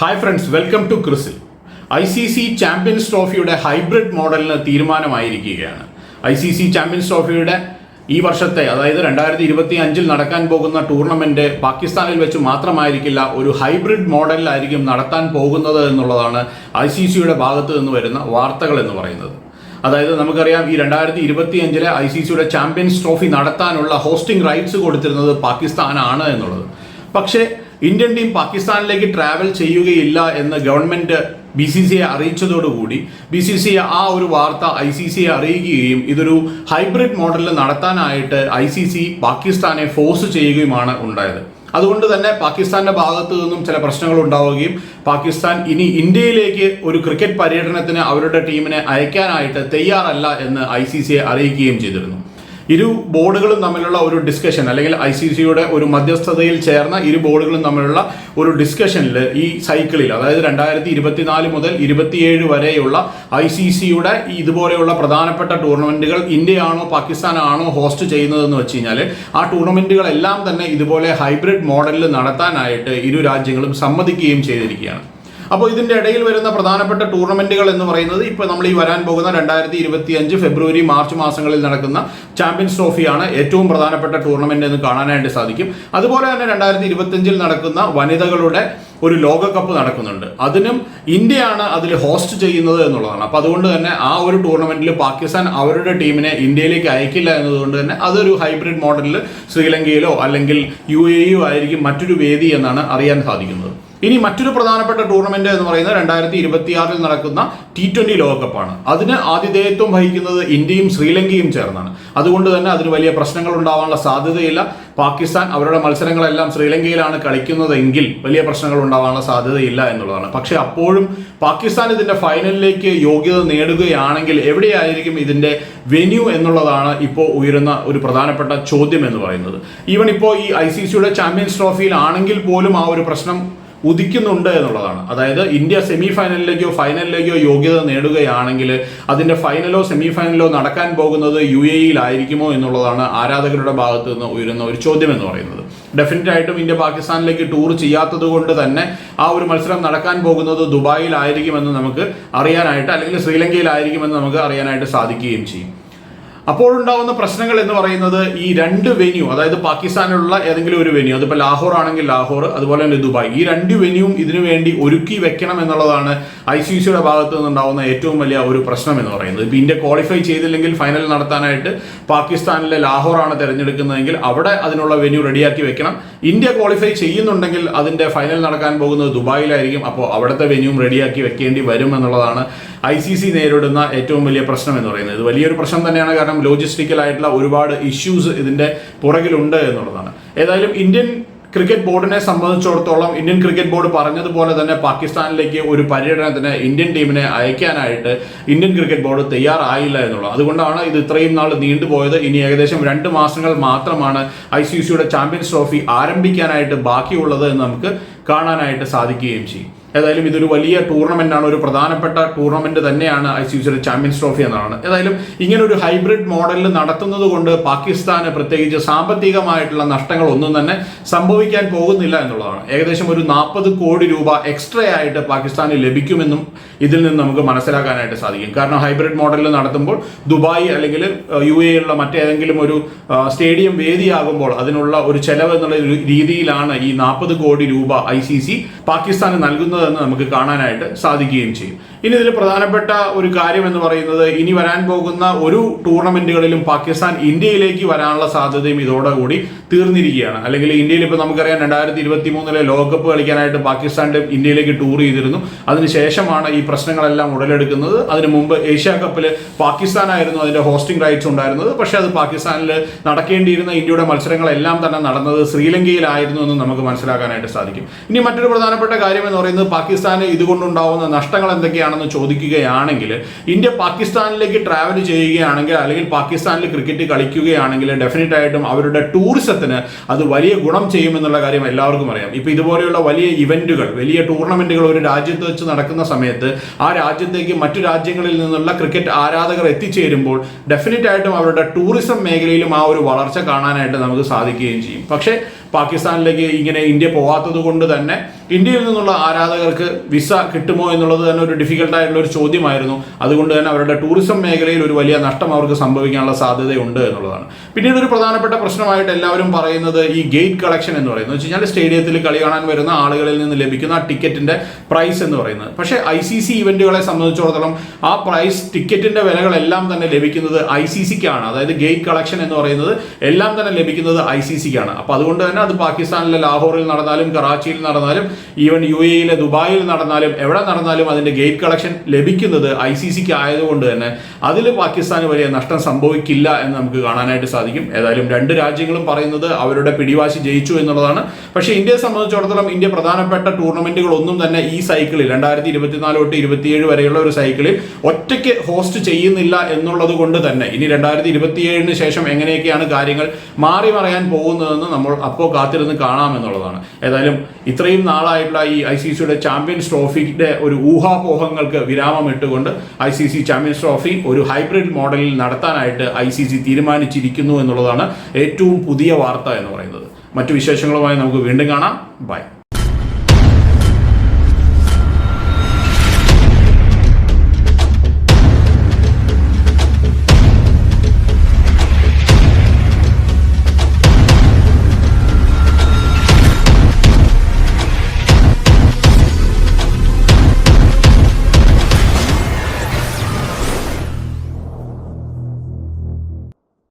Hi friends welcome to ക്രിസിൽ I C C champions ട്രോഫിയുടെ hybrid മോഡലിന് തീരുമാനമായിരിക്കുകയാണ്. ഐ സി സി ചാമ്പ്യൻസ് ട്രോഫിയുടെ ഈ വർഷത്തെ അതായത് രണ്ടായിരത്തി ഇരുപത്തി അഞ്ചിൽ നടക്കാൻ പോകുന്ന ടൂർണമെന്റ് പാകിസ്ഥാനിൽ വെച്ച് മാത്രമായിരിക്കില്ല ഒരു ഹൈബ്രിഡ് മോഡലിലായിരിക്കും നടത്താൻ പോകുന്നത് എന്നുള്ളതാണ് ഐ സി സിയുടെ ഭാഗത്ത് നിന്ന് വരുന്ന വാർത്തകൾ എന്ന് പറയുന്നത്. അതായത് നമുക്കറിയാം ഈ രണ്ടായിരത്തി ഇരുപത്തി അഞ്ചിലെ ഐ സി സിയുടെ ചാമ്പ്യൻസ് ട്രോഫി നടത്താനുള്ള ഹോസ്റ്റിംഗ് റൈറ്റ്സ് കൊടുത്തിരുന്നത് പാകിസ്ഥാനാണ് എന്നുള്ളത്. പക്ഷേ ഇന്ത്യൻ ടീം പാകിസ്ഥാനിലേക്ക് ട്രാവൽ ചെയ്യുകയില്ല എന്ന് ഗവൺമെന്റ് ബി സി സി അറിയിച്ചതോടുകൂടി ബി സി സി ആ ഒരു വാർത്ത ഐ സി സിയെ അറിയിക്കുകയും ഇതൊരു ഹൈബ്രിഡ് മോഡലിൽ നടത്താനായിട്ട് ഐ സി സി പാകിസ്ഥാനെ ഫോഴ്സ് ചെയ്യുകയുമാണ് ഉണ്ടായത്. അതുകൊണ്ട് തന്നെ പാകിസ്ഥാന്റെ ഭാഗത്തു നിന്നും ചില പ്രശ്നങ്ങൾ ഉണ്ടാവുകയും പാകിസ്ഥാൻ ഇനി ഇന്ത്യയിലേക്ക് ഒരു ക്രിക്കറ്റ് പര്യടനത്തിന് അവരുടെ ടീമിനെ അയക്കാനായിട്ട് തയ്യാറല്ല എന്ന് ഐ സി സിയെ അറിയിക്കുകയും ചെയ്തിരുന്നു. ഇരു ബോർഡുകളും തമ്മിലുള്ള ഒരു ഡിസ്കഷൻ അല്ലെങ്കിൽ ഐ സി സിയുടെ ഒരു മധ്യസ്ഥതയിൽ ചേർന്ന ഇരു ബോർഡുകളും തമ്മിലുള്ള ഒരു ഡിസ്കഷനിൽ ഈ സൈക്കിളിൽ അതായത് രണ്ടായിരത്തി ഇരുപത്തിനാല് മുതൽ ഇരുപത്തിയേഴ് വരെയുള്ള ഐ സി സിയുടെ ഇതുപോലെയുള്ള പ്രധാനപ്പെട്ട ടൂർണമെന്റുകൾ ഇന്ത്യയാണോ പാകിസ്ഥാനാണോ ഹോസ്റ്റ് ചെയ്യുന്നതെന്ന് വെച്ച് കഴിഞ്ഞാൽ ആ ടൂർണമെന്റുകളെല്ലാം തന്നെ ഇതുപോലെ ഹൈബ്രിഡ് മോഡലിൽ നടത്താനായിട്ട് ഇരു രാജ്യങ്ങളും സമ്മതിക്കുകയും ചെയ്തിരിക്കുകയാണ്. അപ്പോൾ ഇതിന്റെ ഇടയിൽ വരുന്ന പ്രധാനപ്പെട്ട ടൂർണമെന്റുകൾ എന്ന് പറയുന്നത് ഇപ്പോൾ നമ്മൾ ഈ വരാൻ പോകുന്ന രണ്ടായിരത്തി ഇരുപത്തി അഞ്ച് ഫെബ്രുവരി മാർച്ച് മാസങ്ങളിൽ നടക്കുന്ന ചാമ്പ്യൻസ് ട്രോഫിയാണ് ഏറ്റവും പ്രധാനപ്പെട്ട ടൂർണമെന്റ് എന്ന് കാണാനായിട്ട് സാധിക്കും. അതുപോലെ തന്നെ രണ്ടായിരത്തി ഇരുപത്തഞ്ചിൽ നടക്കുന്ന വനിതകളുടെ ഒരു ലോകകപ്പ് നടക്കുന്നുണ്ട്. അതിനും ഇന്ത്യയാണ് അതിൽ ഹോസ്റ്റ് ചെയ്യുന്നത് എന്നുള്ളതാണ്. അപ്പോൾ അതുകൊണ്ട് തന്നെ ആ ഒരു ടൂർണമെന്റിൽ പാകിസ്ഥാൻ അവരുടെ ടീമിനെ ഇന്ത്യയിലേക്ക് അയക്കില്ല എന്നതുകൊണ്ട് തന്നെ അതൊരു ഹൈബ്രിഡ് മോഡലിൽ ശ്രീലങ്കയിലോ അല്ലെങ്കിൽ യു എ ആയിരിക്കും മറ്റൊരു വേദി എന്നാണ് അറിയാൻ സാധിക്കുന്നത്. ഇനി മറ്റൊരു പ്രധാനപ്പെട്ട ടൂർണമെന്റ് എന്ന് പറയുന്നത് രണ്ടായിരത്തി ഇരുപത്തിയാറിൽ നടക്കുന്ന ടി ട്വന്റി ലോകകപ്പാണ് അതിന് ആതിഥേയത്വം വഹിക്കുന്നത് ഇന്ത്യയും ശ്രീലങ്കയും ചേർന്നാണ്. അതുകൊണ്ട് തന്നെ അതിന് വലിയ പ്രശ്നങ്ങൾ ഉണ്ടാവാനുള്ള സാധ്യതയില്ല. പാകിസ്ഥാൻ അവരുടെ മത്സരങ്ങളെല്ലാം ശ്രീലങ്കയിലാണ് കളിക്കുന്നതെങ്കിൽ വലിയ പ്രശ്നങ്ങൾ ഉണ്ടാവാനുള്ള സാധ്യതയില്ല എന്നുള്ളതാണ്. പക്ഷേ അപ്പോഴും പാകിസ്ഥാൻ ഇതിന്റെ ഫൈനലിലേക്ക് യോഗ്യത നേടുകയാണെങ്കിൽ എവിടെയായിരിക്കും ഇതിന്റെ വെന്യൂ എന്നുള്ളതാണ് ഇപ്പോൾ ഉയരുന്ന ഒരു പ്രധാനപ്പെട്ട ചോദ്യം എന്ന് പറയുന്നത്. ഈവൻ ഇപ്പോൾ ഈ ഐ സി സിയുടെ ചാമ്പ്യൻസ് ട്രോഫിയിലാണെങ്കിൽ പോലും ആ ഒരു പ്രശ്നം ഉദിക്കുന്നുണ്ട് എന്നുള്ളതാണ്. അതായത് ഇന്ത്യ സെമി ഫൈനലിലേക്കോ ഫൈനലിലേക്കോ യോഗ്യത നേടുകയാണെങ്കിൽ അതിന്റെ ഫൈനലോ സെമി ഫൈനലോ നടക്കാൻ പോകുന്നത് യു എ ഇയിലായിരിക്കുമോ എന്നുള്ളതാണ് ആരാധകരുടെ ഭാഗത്ത് നിന്ന് ഉയരുന്ന ഒരു ചോദ്യം എന്ന് പറയുന്നത്. ഡെഫിനറ്റ് ആയിട്ടും ഇന്ത്യ പാകിസ്ഥാനിലേക്ക് ടൂർ ചെയ്യാത്തത് കൊണ്ട് തന്നെ ആ ഒരു മത്സരം നടക്കാൻ പോകുന്നത് ദുബായിലായിരിക്കുമെന്ന് നമുക്ക് അറിയാനായിട്ട് അല്ലെങ്കിൽ ശ്രീലങ്കയിലായിരിക്കുമെന്ന് നമുക്ക് അറിയാനായിട്ട് സാധിക്കുകയും ചെയ്യും. അപ്പോഴുണ്ടാവുന്ന പ്രശ്നങ്ങൾ എന്ന് പറയുന്നത് ഈ രണ്ട് വെന്യൂ അതായത് പാകിസ്ഥാനിലുള്ള ഏതെങ്കിലും ഒരു വെന്യൂ അതിപ്പോൾ ലാഹോർ ആണെങ്കിൽ ലാഹോർ അതുപോലെ തന്നെ ദുബായ്. ഈ രണ്ട് വെന്യൂവും ഇതിനു വേണ്ടി ഒരുക്കി വെക്കണം എന്നുള്ളതാണ് ഐ സി സിയുടെ ഭാഗത്ത് നിന്നുണ്ടാവുന്ന ഏറ്റവും വലിയ ഒരു പ്രശ്നം എന്ന് പറയുന്നത്. ഇപ്പോൾ ഇന്ത്യ ക്വാളിഫൈ ചെയ്തില്ലെങ്കിൽ ഫൈനൽ നടത്താനായിട്ട് പാകിസ്ഥാനിലെ ലാഹോർ ആണ് തിരഞ്ഞെടുക്കുന്നതെങ്കിൽ അവിടെ അതിനുള്ള വെന്യൂ റെഡിയാക്കി വെക്കണം. ഇന്ത്യ ക്വാളിഫൈ ചെയ്യുന്നുണ്ടെങ്കിൽ അതിന്റെ ഫൈനൽ നടക്കാൻ പോകുന്നത് ദുബായിലായിരിക്കും. അപ്പോൾ അവിടുത്തെ വെന്യൂവും റെഡിയാക്കി വെക്കേണ്ടി വരും എന്നുള്ളതാണ് ഐ സി സി നേരിടുന്ന ഏറ്റവും വലിയ പ്രശ്നം എന്ന് പറയുന്നത്. ഇത് വലിയൊരു പ്രശ്നം തന്നെയാണ് കാരണം ലോജിസ്റ്റിക്കൽ ആയിട്ടുള്ള ഒരുപാട് ഇഷ്യൂസ് ഇതിന്റെ പുറകിലുണ്ട് എന്നുള്ളതാണ്. ഏതായാലും ഇന്ത്യൻ ക്രിക്കറ്റ് ബോർഡിനെ സംബന്ധിച്ചിടത്തോളം ഇന്ത്യൻ ക്രിക്കറ്റ് ബോർഡ് പറഞ്ഞതുപോലെ തന്നെ പാകിസ്ഥാനിലേക്ക് ഒരു പര്യടനത്തിന് ഇന്ത്യൻ ടീമിനെ അയക്കാനായിട്ട് ഇന്ത്യൻ ക്രിക്കറ്റ് ബോർഡ് തയ്യാറായില്ല എന്നുള്ളത്. അതുകൊണ്ടാണ് ഇത് ഇത്രയും നാൾ നീണ്ടുപോയത്. ഇനി ഏകദേശം രണ്ട് മാസങ്ങൾ മാത്രമാണ് ഐ സി സിയുടെ ചാമ്പ്യൻസ് ട്രോഫി ആരംഭിക്കാനായിട്ട് ബാക്കിയുള്ളത് എന്ന് നമുക്ക് കാണാനായിട്ട് സാധിക്കുകയും ചെയ്യും. ഏതായാലും ഇതൊരു വലിയ ടൂർണമെന്റ് ആണ് ഒരു പ്രധാനപ്പെട്ട ടൂർണമെന്റ് തന്നെയാണ് ഐ സി സിയുടെ ചാമ്പ്യൻസ് ട്രോഫി എന്നാണ്. ഏതായാലും ഇങ്ങനെ ഒരു ഹൈബ്രിഡ് മോഡലിൽ നടത്തുന്നത് കൊണ്ട് പാകിസ്ഥാന് പ്രത്യേകിച്ച് സാമ്പത്തികമായിട്ടുള്ള നഷ്ടങ്ങൾ ഒന്നും തന്നെ സംഭവിക്കാൻ പോകുന്നില്ല എന്നുള്ളതാണ്. ഏകദേശം ഒരു നാൽപ്പത് കോടി രൂപ എക്സ്ട്രാ ആയിട്ട് പാകിസ്ഥാന് ലഭിക്കുമെന്നും ഇതിൽ നിന്ന് നമുക്ക് മനസ്സിലാക്കാനായിട്ട് സാധിക്കും. കാരണം ഹൈബ്രിഡ് മോഡലിൽ നടത്തുമ്പോൾ ദുബായ് അല്ലെങ്കിൽ യു എ ഉള്ള മറ്റേതെങ്കിലും ഒരു സ്റ്റേഡിയം വേദിയാകുമ്പോൾ അതിനുള്ള ഒരു ചെലവ് എന്നുള്ള രീതിയിലാണ് ഈ നാൽപ്പത് കോടി രൂപ ഐ സി സി പാകിസ്ഥാന് നൽകുന്നതെന്ന് നമുക്ക് കാണാനായിട്ട് സാധിക്കുകയും ചെയ്യും. ഇനി ഇതിൽ പ്രധാനപ്പെട്ട ഒരു കാര്യം എന്ന് പറയുന്നത് ഇനി വരാൻ പോകുന്ന ഒരു ടൂർണമെന്റുകളിലും പാകിസ്ഥാൻ ഇന്ത്യയിലേക്ക് വരാനുള്ള സാധ്യതയും ഇതോടുകൂടി തീർന്നിരിക്കുകയാണ്. അല്ലെങ്കിൽ ഇന്ത്യയിൽ ഇപ്പോൾ നമുക്കറിയാം രണ്ടായിരത്തി ഇരുപത്തി മൂന്നിലെ ലോകകപ്പ് കളിക്കാനായിട്ട് പാകിസ്ഥാന്റെ ഇന്ത്യയിലേക്ക് ടൂർ ചെയ്തിരുന്നു. അതിനുശേഷമാണ് ഈ പ്രശ്നങ്ങളെല്ലാം ഉടലെടുക്കുന്നത്. അതിനു മുമ്പ് ഏഷ്യ കപ്പിൽ പാകിസ്ഥാനായിരുന്നു അതിന്റെ ഹോസ്റ്റിംഗ് റൈറ്റ്സ് ഉണ്ടായിരുന്നത്. പക്ഷേ അത് പാകിസ്ഥാനിൽ നടക്കേണ്ടിയിരുന്ന ഇന്ത്യയുടെ മത്സരങ്ങളെല്ലാം തന്നെ നടന്നത് ശ്രീലങ്കയിലായിരുന്നു എന്ന് നമുക്ക് മനസ്സിലാക്കാനായിട്ട് സാധിക്കും. ഇനി മറ്റൊരു പ്രധാനപ്പെട്ട കാര്യം എന്ന് പറയുന്നത് പാകിസ്ഥാന് ഇതുകൊണ്ടുണ്ടാവുന്ന നഷ്ടങ്ങൾ എന്തൊക്കെയാണെന്ന് ചോദിക്കുകയാണെങ്കിൽ ഇന്ത്യ പാകിസ്ഥാനിലേക്ക് ട്രാവൽ ചെയ്യുകയാണെങ്കിൽ അല്ലെങ്കിൽ പാകിസ്ഥാനിൽ ക്രിക്കറ്റ് കളിക്കുകയാണെങ്കിൽ ഡെഫിനറ്റ് ആയിട്ടും അവരുടെ ടൂറിസത്തിന് അത് വലിയ ഗുണം ചെയ്യുമെന്നുള്ള കാര്യം എല്ലാവർക്കും അറിയാം. ഇപ്പോൾ ഇതുപോലെയുള്ള വലിയ ഇവന്റുകൾ വലിയ ടൂർണമെന്റുകൾ ഒരു രാജ്യത്ത് വെച്ച് നടക്കുന്ന സമയത്ത് ആ രാജ്യത്തേക്ക് മറ്റു രാജ്യങ്ങളിൽ നിന്നുള്ള ക്രിക്കറ്റ് ആരാധകർ എത്തിച്ചേരുമ്പോൾ ഡെഫിനറ്റ് ആയിട്ടും അവരുടെ ടൂറിസം മേഖലയിലും ആ ഒരു വളർച്ച കാണാനായിട്ട് നമുക്ക് സാധിക്കുകയും ചെയ്യും. പക്ഷേ പാകിസ്ഥാനിലേക്ക് ഇങ്ങനെ ഇന്ത്യ പോകാത്തത് കൊണ്ട് തന്നെ ഇന്ത്യയിൽ നിന്നുള്ള ആരാധകർക്ക് വിസ കിട്ടുമോ എന്നുള്ളത് തന്നെ ഒരു ഡിഫിക്കൽട്ടായിട്ടുള്ള ഒരു ചോദ്യമായിരുന്നു. അതുകൊണ്ട് തന്നെ അവരുടെ ടൂറിസം മേഖലയിൽ ഒരു വലിയ നഷ്ടം അവർക്ക് സംഭവിക്കാനുള്ള സാധ്യതയുണ്ട് എന്നുള്ളതാണ്. പിന്നീട് ഒരു പ്രധാനപ്പെട്ട പ്രശ്നമായിട്ട് എല്ലാവരും പറയുന്നത് ഈ ഗേറ്റ് കളക്ഷൻ എന്ന് പറയുന്നത്. വെച്ച് കഴിഞ്ഞാൽ സ്റ്റേഡിയത്തിൽ കളി കാണാൻ വരുന്ന ആളുകളിൽ നിന്ന് ലഭിക്കുന്ന ടിക്കറ്റിന്റെ പ്രൈസ് എന്ന് പറയുന്നത്. പക്ഷേ ഐ സി സി ഇവന്റുകളെ സംബന്ധിച്ചിടത്തോളം ആ പ്രൈസ് ടിക്കറ്റിന്റെ വിലകളെല്ലാം തന്നെ ലഭിക്കുന്നത് ഐ സി സിക്കാണ് അതായത് ഗേറ്റ് കളക്ഷൻ എന്ന് പറയുന്നത് എല്ലാം തന്നെ ലഭിക്കുന്നത് ഐ സി സിക്കാണ് അപ്പൊ അതുകൊണ്ട് തന്നെ അത് പാകിസ്ഥാനിലെ ലാഹോറിൽ നടന്നാലും കറാച്ചിയിൽ നടന്നാലും ഈവൻ യു എയിലെ ദുബായിൽ നടന്നാലും എവിടെ നടന്നാലും അതിന്റെ ഗേറ്റ് കളക്ഷൻ ലഭിക്കുന്നത് ഐ സി സിക്ക് ആയതുകൊണ്ട് തന്നെ അതിൽ പാകിസ്ഥാന് വലിയ നഷ്ടം സംഭവിക്കില്ല എന്ന് നമുക്ക് കാണാനായിട്ട് സാധിക്കും. ഏതായാലും രണ്ട് രാജ്യങ്ങളും പറയുന്നത് അവരുടെ പിടിവാശി ജയിച്ചു എന്നുള്ളതാണ്. പക്ഷേ ഇന്ത്യയെ സംബന്ധിച്ചിടത്തോളം ഇന്ത്യ പ്രധാനപ്പെട്ട ടൂർണമെന്റുകളൊന്നും തന്നെ ഈ സൈക്കിളിൽ രണ്ടായിരത്തി ഇരുപത്തിനാല് തൊട്ട് ഇരുപത്തിയേഴ് വരെയുള്ള ഒരു സൈക്കിളിൽ ഒറ്റയ്ക്ക് ഹോസ്റ്റ് ചെയ്യുന്നില്ല എന്നുള്ളത് കൊണ്ട് തന്നെ. ഇനി രണ്ടായിരത്തി ഇരുപത്തിയേഴിന് ശേഷം എങ്ങനെയൊക്കെയാണ് കാര്യങ്ങൾ മാറി മറയാൻ പോകുന്നതെന്ന് നമ്മൾ അപ്പോൾ കാത്തിരുന്ന് കാണാമെന്നുള്ളതാണ് ഏതായാലും ഇത്രയും നാളായിട്ടുള്ള ഈ ഐ സി സിയുടെ ചാമ്പ്യൻസ് ട്രോഫിയുടെ ഒരു ഊഹാപോഹങ്ങൾക്ക് വിരാമം ഇട്ടുകൊണ്ട് I C C champions trophy ഒരു ഹൈബ്രിഡ് മോഡലിൽ നടത്താനായിട്ട് ഐ സി സി തീരുമാനിച്ചിരിക്കുന്നു എന്നുള്ളതാണ് ഏറ്റവും പുതിയ വാർത്ത എന്ന് പറയുന്നത്. മറ്റു വിശേഷങ്ങളുമായി നമുക്ക് വീണ്ടും കാണാം. ബൈ.